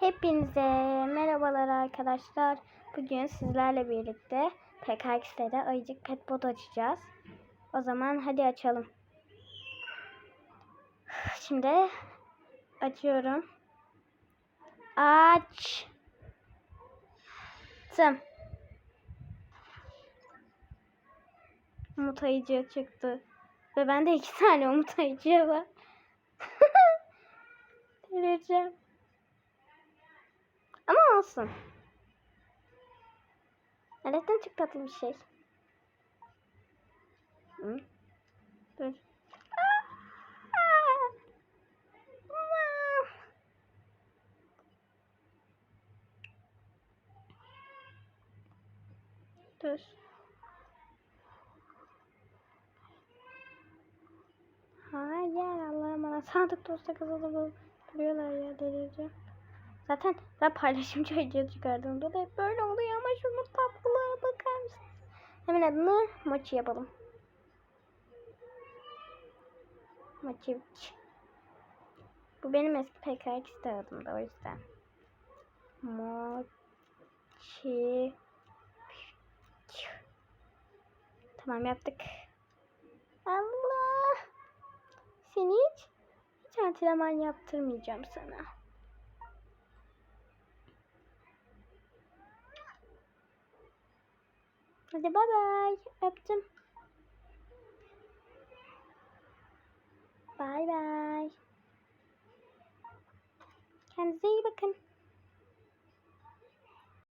Hepinize merhabalar arkadaşlar. Bugün sizlerle birlikte PKX'de de ayıcık petbot açacağız. O zaman hadi açalım. Şimdi açıyorum. Aç. Tım. Umut ayıcığı çıktı. Ve bende iki tane umut ayıcığı var. Delireceğim. Ama olsun. Nereden çıktı tatlı bir şey? Hı? Dur. Dur. Hayır Allah'ım bana sandık dosta kızılı duruyorlar ya delireceğim. Zaten ben paylaşımcı çıkardığımda da hep böyle oluyor ama şunun tatlılığa bakar mısınız? Hemen adını Mochi yapalım. Mochi. Bu benim eski PKX adımda o yüzden. Mochi. Tamam yaptık. Allah. Seni hiç, hiç antrenman yaptırmayacağım sana. Hadi bay bay. Öptüm. Bay bay. Kendinize iyi bakın.